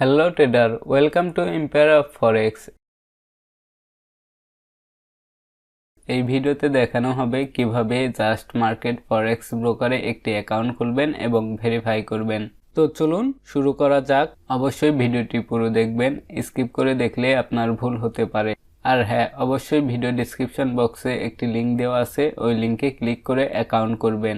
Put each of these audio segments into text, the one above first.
Hello trader welcome to of forex এই ভিডিওতে দেখানো হবে কীভাবে জাস্ট মার্কেট ফরেক্স ব্রোকারে একটি অ্যাকাউন্ট খুলবেন এবং ভেরিফাই করবেন। তো চলুন শুরু করা যাক। অবশ্যই ভিডিওটি পুরো দেখবেন স্কিপ করে দেখলে আপনার ভুল হতে পারে। আর হ্যাঁ অবশ্যই ভিডিও ডিসক্রিপশন বক্সে একটি লিংক দেওয়া আছে, ওই লিংকে ক্লিক করে অ্যাকাউন্ট করবেন।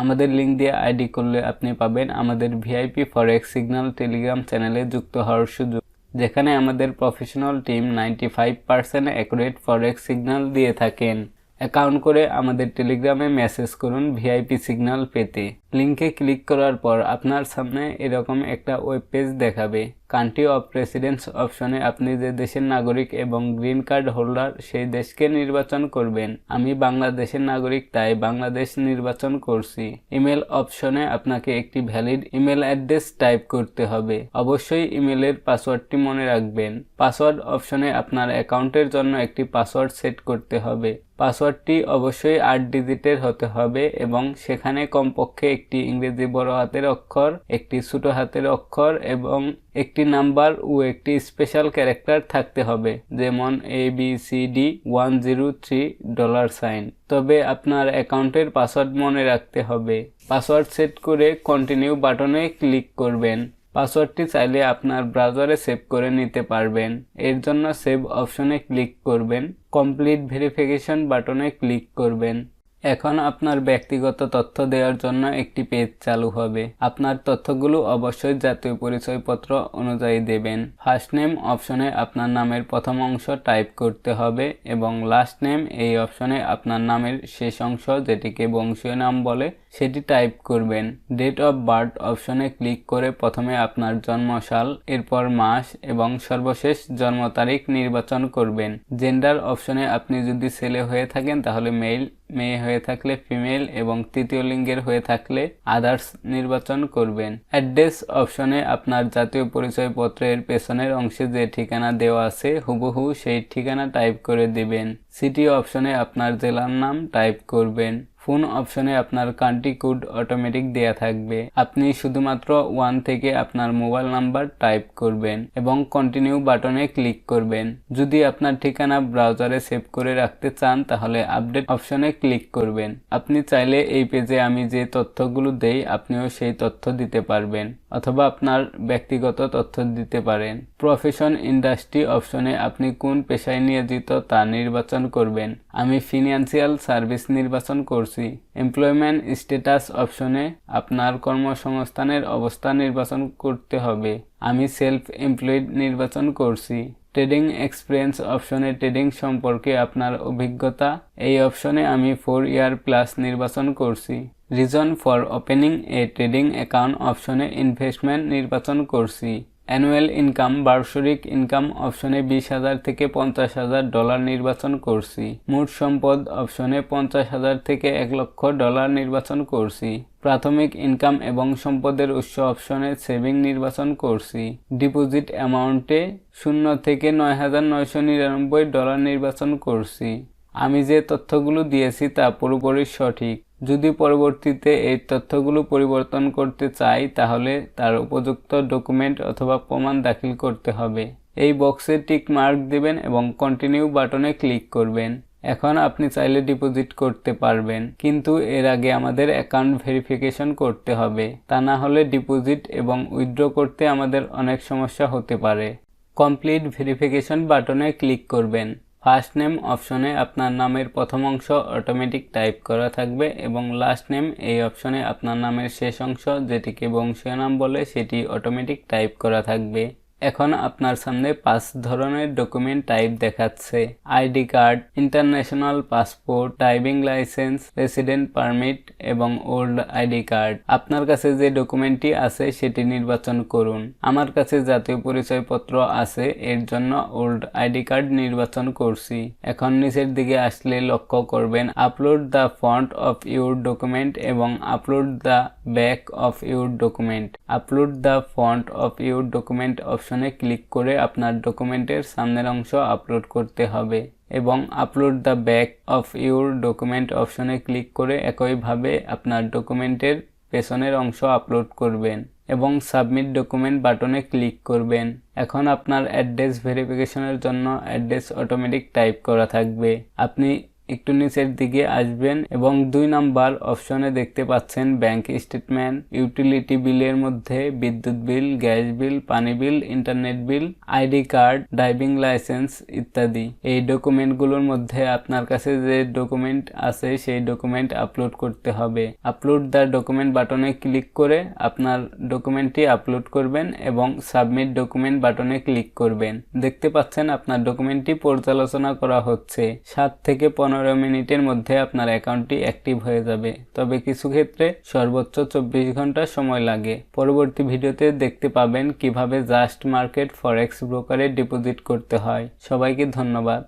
আমাদের লিঙ্ক দিয়ে আইডি করলে আপনি পাবেন আমাদের ভিআইপি ফরেক্স সিগন্যাল টেলিগ্রাম চ্যানেলে যুক্ত হওয়ার সুযোগ। যেখানে আমাদের professional team ninety five percent accurate forex signal দিয়ে থাকেন। অ্যাকাউন্ট করে আমাদের টেলিগ্রামে মেসেজ করুন ভিআইপি সিগন্যাল পেতে। লিঙ্কে ক্লিক করার পর আপনার সামনে এরকম একটা ওয়েব পেজ দেখাবে। কান্ট্রি অফ রেসিডেন্স অপশনে আপনি যে দেশের নাগরিক এবং গ্রিন কার্ড হোল্ডার সেই দেশকে নির্বাচন করবেন। আমি বাংলাদেশের নাগরিক, তাই বাংলাদেশ নির্বাচন করছি। ইমেল অপশনে আপনাকে একটি ভ্যালিড ইমেল অ্যাড্রেস টাইপ করতে হবে। অবশ্যই ইমেলের পাসওয়ার্ডটি মনে রাখবেন। পাসওয়ার্ড অপশনে আপনার অ্যাকাউন্টের জন্য একটি পাসওয়ার্ড সেট করতে হবে। পাসওয়ার্ডটি অবশ্যই আট ডিজিটের হতে হবে এবং সেখানে কমপক্ষে একটি ইংরেজি বড় হাতের অক্ষর, একটি ছোট হাতের অক্ষর এবং একটি নাম্বার ও একটি স্পেশাল ক্যারেক্টার থাকতে হবে, যেমন A B C D one zero three dollar sign তবে আপনার অ্যাকাউন্টের পাসওয়ার্ড মনে রাখতে হবে। পাসওয়ার্ড সেট করে কন্টিনিউ বাটনে ক্লিক করবেন। পাসওয়ার্ডটি চাইলে আপনার ব্রাউজারে সেভ করে নিতে পারবেন। এর জন্য সেভ অপশনে ক্লিক করবেন। কমপ্লিট ভেরিফিকেশন বাটনে ক্লিক করবেন। এখন আপনার ব্যক্তিগত তথ্য দেওয়ার জন্য একটি পেজ চালু হবে। আপনার তথ্যগুলো অবশ্যই জাতীয় পরিচয়পত্র অনুযায়ী দেবেন। ফার্স্ট নেম অপশনে আপনার নামের প্রথম অংশ টাইপ করতে হবে এবং লাস্ট নেম এই অপশনে আপনার নামের শেষ অংশ, যেটিকে বংশীয় নাম বলে সেটি টাইপ করবেন। ডেট অফ বার্থ অপশনে ক্লিক করে প্রথমে আপনার জন্মসাল, এরপর মাস এবং সর্বশেষ জন্ম তারিখ নির্বাচন করবেন। জেন্ডার অপশনে আপনি যদি ছেলে হয়ে থাকেন, তাহলে মেইল মেয়ে হয়ে থাকলে ফিমেল এবং তৃতীয় লিঙ্গের হয়ে থাকলে আদার্স নির্বাচন করবেন। অ্যাড্রেস অপশনে আপনার জাতীয় পরিচয়পত্রের পেছনের অংশে যে ঠিকানা দেওয়া আছে, হুবহু সেই ঠিকানা টাইপ করে দিবেন। সিটি অপশনে আপনার জেলার নাম টাইপ করবেন। ফোন অপশনে আপনার কান্ট্রি কোড অটোমেটিক দেয়া থাকবে। আপনি শুধুমাত্র ওয়ান থেকে আপনার মোবাইল নাম্বার টাইপ করবেন এবং কন্টিনিউ বাটনে ক্লিক করবেন। যদি আপনার ঠিকানা ব্রাউজারে সেভ করে রাখতে চান, তাহলে আপডেট অপশনে ক্লিক করবেন। আপনি চাইলে এই পেজে আমি যে তথ্যগুলো দেই, আপনিও সেই তথ্য দিতে পারবেন, অথবা আপনার ব্যক্তিগত তথ্য দিতে পারেন। প্রফেশন ইন্ডাস্ট্রি অপশনে আপনি কোন পেশায় নিয়োজিত তা নির্বাচন করবেন। আমি ফিনান্সিয়াল সার্ভিস নির্বাচন করছি। এমপ্লয়মেন্ট স্ট্যাটাস অপশনে আপনার কর্মসংস্থানের অবস্থা নির্বাচন করতে হবে। আমি সেলফ এমপ্লয়েড নির্বাচন করছি। ট্রেডিং এক্সপিরিয়েন্স অপশনে ট্রেডিং সম্পর্কে আপনার অভিজ্ঞতা। এই অপশনে আমি ফোর ইয়ার প্লাস নির্বাচন করছি। Reason for opening a trading account অপশনে ইনভেস্টমেন্ট নির্বাচন করছি। অ্যানুয়াল ইনকাম বার্ষিক ইনকাম অপশনে বিশ হাজার থেকে পঞ্চাশ হাজার ডলার নির্বাচন করছি। মোট সম্পদ অপশনে পঞ্চাশ হাজার থেকে এক লক্ষ ডলার নির্বাচন করছি। প্রাথমিক ইনকাম এবং সম্পদের উৎস অপশনে সেভিং নির্বাচন করছি। ডিপোজিট অ্যামাউন্টে শূন্য থেকে নয় হাজার নয়শো নিরানব্বই ডলার নির্বাচন করছি। আমি যে তথ্যগুলো দিয়েছি তা পুরোপুরি সঠিক। যদি পরবর্তীতে এই তথ্যগুলো পরিবর্তন করতে চাই, তাহলে তার উপযুক্ত ডকুমেন্ট অথবা প্রমাণ দাখিল করতে হবে। এই বক্সে টিক মার্ক দেবেন এবং কন্টিনিউ বাটনে ক্লিক করবেন। এখন আপনি চাইলে ডিপোজিট করতে পারবেন, কিন্তু এর আগে আমাদের অ্যাকাউন্ট ভেরিফিকেশন করতে হবে। তা না হলে ডিপোজিট এবং উইথড্র করতে আমাদের অনেক সমস্যা হতে পারে। কমপ্লিট ভেরিফিকেশন বাটনে ক্লিক করবেন। ফার্স্ট নেম অপশনে আপনার নামের প্রথম অংশ অটোমেটিক টাইপ করা থাকবে এবং লাস্ট নেম এই অপশনে আপনার নামের শেষ অংশ যেটিকে বংশীয় নাম বলে সেটি অটোমেটিক টাইপ করা থাকবে। এখন আপনার সামনে পাঁচ ধরনের ডকুমেন্ট টাইপ দেখাচ্ছে। ID card international passport driving licence resident permit এবং ওল্ড আইডি কার্ড আপনার কাছে যে ডকুমেন্টটি আছে, সেটি নির্বাচন করুন। আমার কাছে জাতীয় পরিচয়পত্র আছে, এর জন্য ওল্ড আইডি কার্ড নির্বাচন করছি। এখন নিচের দিকে আসলে লক্ষ্য করবেন upload the front of your document এবং upload the back of your document upload the front of your document অপশনে ক্লিক করে আপনার ডকুমেন্টের সামনের অংশ আপলোড করতে হবে এবং upload the back of your document অপশনে ক্লিক করে একইভাবে আপনার ডকুমেন্টের পেছনের অংশ আপলোড করবেন এবং সাবমিট ডকুমেন্ট বাটনে ক্লিক করবেন। এখন আপনার অ্যাড্রেস ভেরিফিকেশনের জন্য অ্যাড্রেস অটোমেটিক টাইপ করা থাকবে। আপনি একটু নিচের দিকে আসবেন এবং দুই নাম্বার অপশনে দেখতে পাচ্ছেন ব্যাংক স্টেটমেন্ট, ইউটিলিটি বিলের মধ্যে বিদ্যুৎ বিল, গ্যাস বিল, পানি bill, internet bill, ID card, driving licence ইত্যাদি। এই ডকুমেন্টগুলোর মধ্যে আপনার কাছে যে ডকুমেন্ট আছে সেই ডকুমেন্ট আপলোড করতে হবে। আপলোড দ্য ডকুমেন্ট বাটনে ক্লিক করে আপনার ডকুমেন্টটি আপলোড করবেন এবং সাবমিট ডকুমেন্ট বাটনে ক্লিক করবেন। দেখতে পাচ্ছেন আপনার ডকুমেন্টটি পর্যালোচনা করা হচ্ছে। সাত থেকে পনেরো মিনিটের মধ্যে আপনার অ্যাকাউন্টটি অ্যাক্টিভ হয়ে যাবে। তবে কিছু ক্ষেত্রে সর্বোচ্চ চব্বিশ ঘণ্টা সময় লাগে। পরবর্তী ভিডিওতে দেখতে পাবেন কীভাবে জাস্ট মার্কেট ফরেক্স ব্রোকারে ডিপোজিট করতে হয়। সবাইকে ধন্যবাদ।